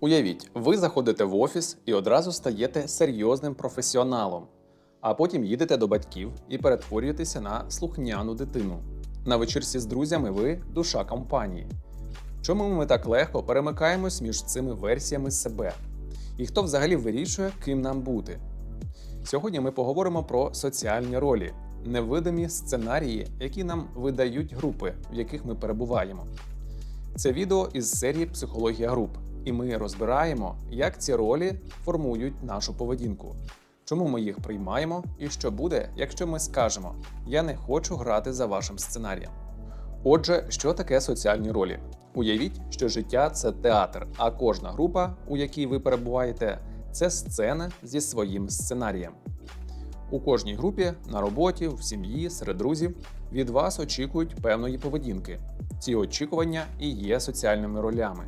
Уявіть, ви заходите в офіс і одразу стаєте серйозним професіоналом, а потім їдете до батьків і перетворюєтеся на слухняну дитину. На вечірці з друзями ви душа компанії. Чому ми так легко перемикаємось між цими версіями себе? І хто взагалі вирішує, ким нам бути? Сьогодні ми поговоримо про соціальні ролі, невидимі сценарії, які нам видають групи, в яких ми перебуваємо. Це відео із серії Психологія груп, і ми розбираємо, як ці ролі формують нашу поведінку, чому ми їх приймаємо, і що буде, якщо ми скажемо Я не хочу грати за вашим сценарієм. Отже, що таке соціальні ролі? Уявіть, що життя це театр, а кожна група, у якій ви перебуваєте, це сцена зі своїм сценарієм. У кожній групі, на роботі, в сім'ї, серед друзів від вас очікують певної поведінки. Ці очікування і є соціальними ролями.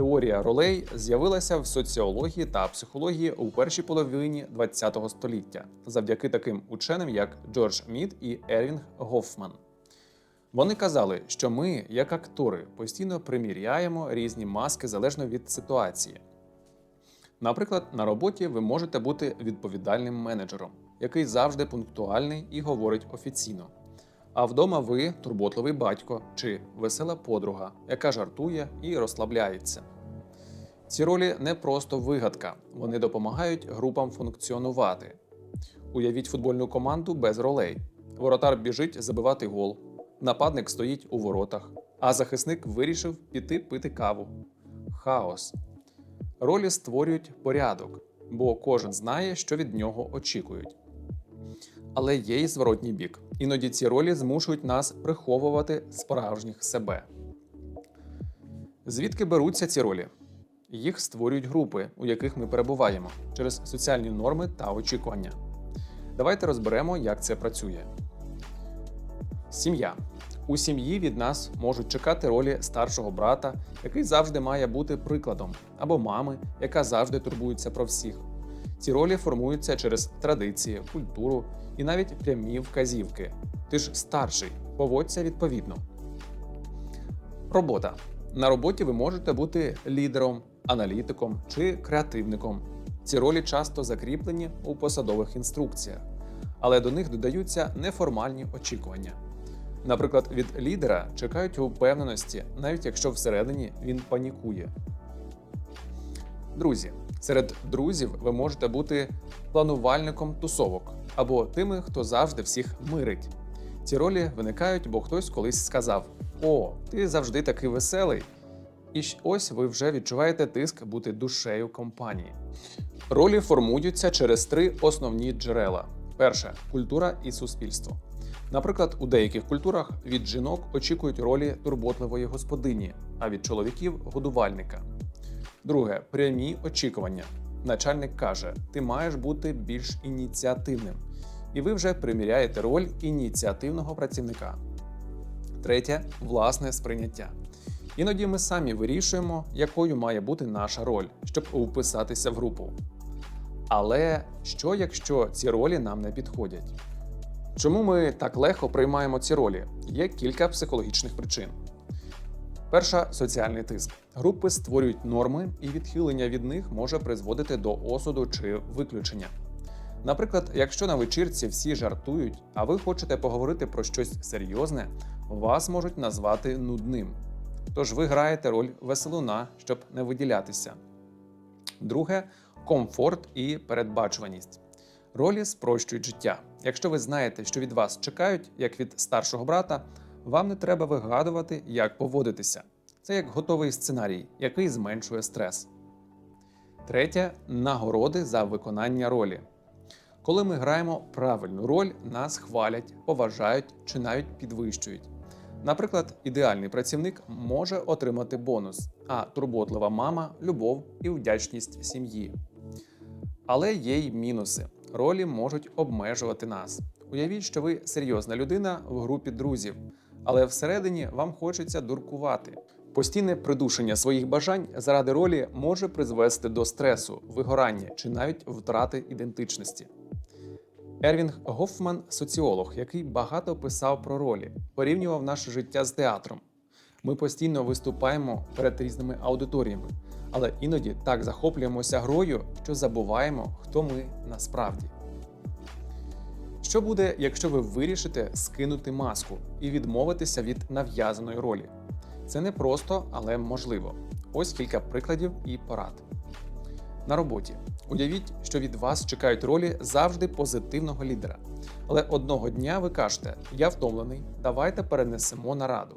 Теорія ролей з'явилася в соціології та психології у першій половині ХХ століття завдяки таким ученим, як Джордж Мід і Ервінг Гофман. Вони казали, що ми, як актори, постійно приміряємо різні маски залежно від ситуації. Наприклад, на роботі ви можете бути відповідальним менеджером, який завжди пунктуальний і говорить офіційно. А вдома ви турботливий батько чи весела подруга, яка жартує і розслабляється. Ці ролі не просто вигадка, вони допомагають групам функціонувати. Уявіть футбольну команду без ролей. Воротар біжить забивати гол, нападник стоїть у воротах, а захисник вирішив піти пити каву. Хаос. Ролі створюють порядок, бо кожен знає, що від нього очікують. Але є й зворотній бік. Іноді ці ролі змушують нас приховувати справжніх себе. Звідки беруться ці ролі? Їх створюють групи, у яких ми перебуваємо, через соціальні норми та очікування. Давайте розберемо, як це працює. Сім'я. У сім'ї від нас можуть чекати ролі старшого брата, який завжди має бути прикладом, або мами, яка завжди турбується про всіх. Ці ролі формуються через традиції, культуру і навіть прямі вказівки. Ти ж старший, поводься відповідно. Робота. На роботі ви можете бути лідером, аналітиком чи креативником. Ці ролі часто закріплені у посадових інструкціях, але до них додаються неформальні очікування. Наприклад, від лідера чекають упевненості, навіть якщо всередині він панікує. Друзі, серед друзів ви можете бути планувальником тусовок або тими, хто завжди всіх мирить. Ці ролі виникають, бо хтось колись сказав: О, ти завжди такий веселий. І ось ви вже відчуваєте тиск бути душею компанії. Ролі формуються через три основні джерела: перше культура і суспільство. Наприклад, у деяких культурах від жінок очікують ролі турботливої господині, а від чоловіків годувальника. Друге прямі очікування. Начальник каже: ти маєш бути більш ініціативним, і ви вже приміряєте роль ініціативного працівника. Третє власне сприйняття. Іноді ми самі вирішуємо, якою має бути наша роль, щоб вписатися в групу. Але що якщо ці ролі нам не підходять? Чому ми так легко приймаємо ці ролі? Є кілька психологічних причин. Перша соціальний тиск. Групи створюють норми, і відхилення від них може призводити до осуду чи виключення. Наприклад, якщо на вечірці всі жартують, а ви хочете поговорити про щось серйозне, вас можуть назвати нудним. Тож ви граєте роль веселуна, щоб не виділятися. Друге комфорт і передбачуваність. Ролі спрощують життя. Якщо ви знаєте, що від вас чекають, як від старшого брата, вам не треба вигадувати, як поводитися. Це як готовий сценарій, який зменшує стрес. Третє нагороди за виконання ролі. Коли ми граємо правильну роль, нас хвалять, поважають чи навіть підвищують. Наприклад, ідеальний працівник може отримати бонус, а турботлива мама любов і вдячність сім'ї. Але є й мінуси. Ролі можуть обмежувати нас. Уявіть, що ви серйозна людина в групі друзів, але всередині вам хочеться дуркувати. Постійне придушення своїх бажань заради ролі може призвести до стресу, вигорання чи навіть втрати ідентичності. Ервінг Гофман соціолог, який багато писав про ролі, порівнював наше життя з театром. Ми постійно виступаємо перед різними аудиторіями, Але іноді так захоплюємося грою, що забуваємо, хто ми насправді. Що буде, якщо ви вирішите скинути маску і відмовитися від нав'язаної ролі? Це не просто, але можливо. Ось кілька прикладів і порад. На роботі уявіть, що від вас чекають ролі завжди позитивного лідера. Але одного дня ви кажете: Я втомлений, давайте перенесемо нараду.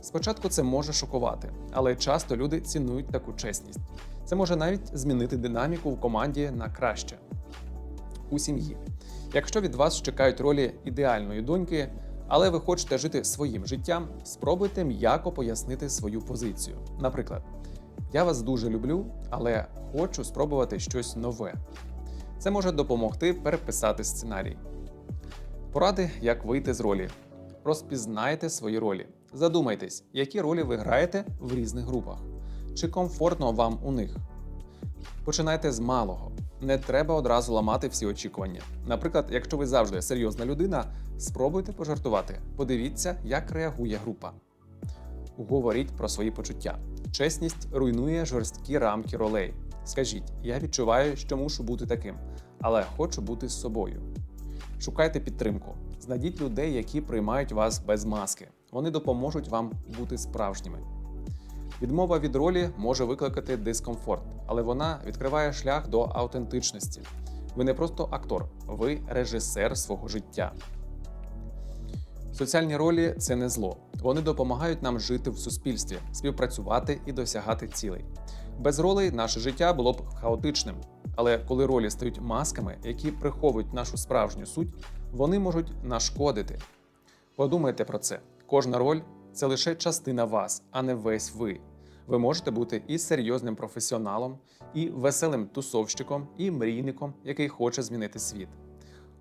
Спочатку це може шокувати, але часто люди цінують таку чесність. Це може навіть змінити динаміку в команді на краще. У сім'ї. Якщо від вас чекають ролі ідеальної доньки, але ви хочете жити своїм життям, спробуйте м'яко пояснити свою позицію. Наприклад, я вас дуже люблю, але хочу спробувати щось нове. Це може допомогти переписати сценарій. Поради, як вийти з ролі. Розпізнайте свої ролі. Задумайтесь, які ролі ви граєте в різних групах. Чи комфортно вам у них? Починайте з малого. Не треба одразу ламати всі очікування. Наприклад, якщо ви завжди серйозна людина, спробуйте пожартувати. Подивіться, як реагує група. Говоріть про свої почуття. Чесність руйнує жорсткі рамки ролей. Скажіть, я відчуваю, що мушу бути таким, але хочу бути з собою. Шукайте підтримку. Знайдіть людей, які приймають вас без маски. Вони допоможуть вам бути справжніми. Відмова від ролі може викликати дискомфорт, але вона відкриває шлях до аутентичності. Ви не просто актор, ви режисер свого життя. Соціальні ролі це не зло. Вони допомагають нам жити в суспільстві, співпрацювати і досягати цілей. Без ролей наше життя було б хаотичним. Але коли ролі стають масками, які приховують нашу справжню суть, вони можуть нашкодити. Подумайте про це. Кожна роль це лише частина вас, а не весь ви. Ви можете бути і серйозним професіоналом, і веселим тусовщиком, і мрійником, який хоче змінити світ.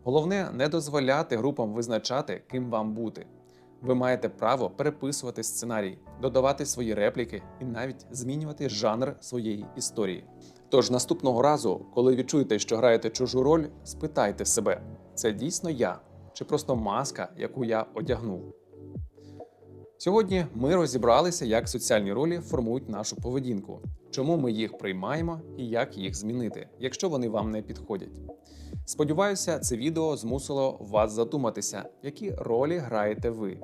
Головне не дозволяти групам визначати, ким вам бути. Ви маєте право переписувати сценарій, додавати свої репліки і навіть змінювати жанр своєї історії. Тож наступного разу, коли відчуєте, що граєте чужу роль, спитайте себе: це дійсно я чи просто маска, яку я одягнув? Сьогодні ми розібралися, як соціальні ролі формують нашу поведінку, чому ми їх приймаємо і як їх змінити, якщо вони вам не підходять. Сподіваюся, це відео змусило вас задуматися, які ролі граєте ви,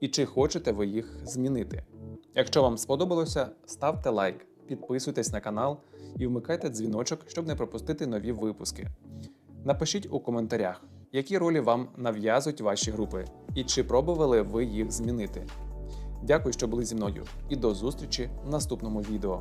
і чи хочете ви їх змінити. Якщо вам сподобалося, ставте лайк, підписуйтесь на канал і вмикайте дзвіночок, щоб не пропустити нові випуски. Напишіть у коментарях, які ролі вам нав'язують ваші групи, і чи пробували ви їх змінити. Дякую, що були зі мною, і до зустрічі в наступному відео.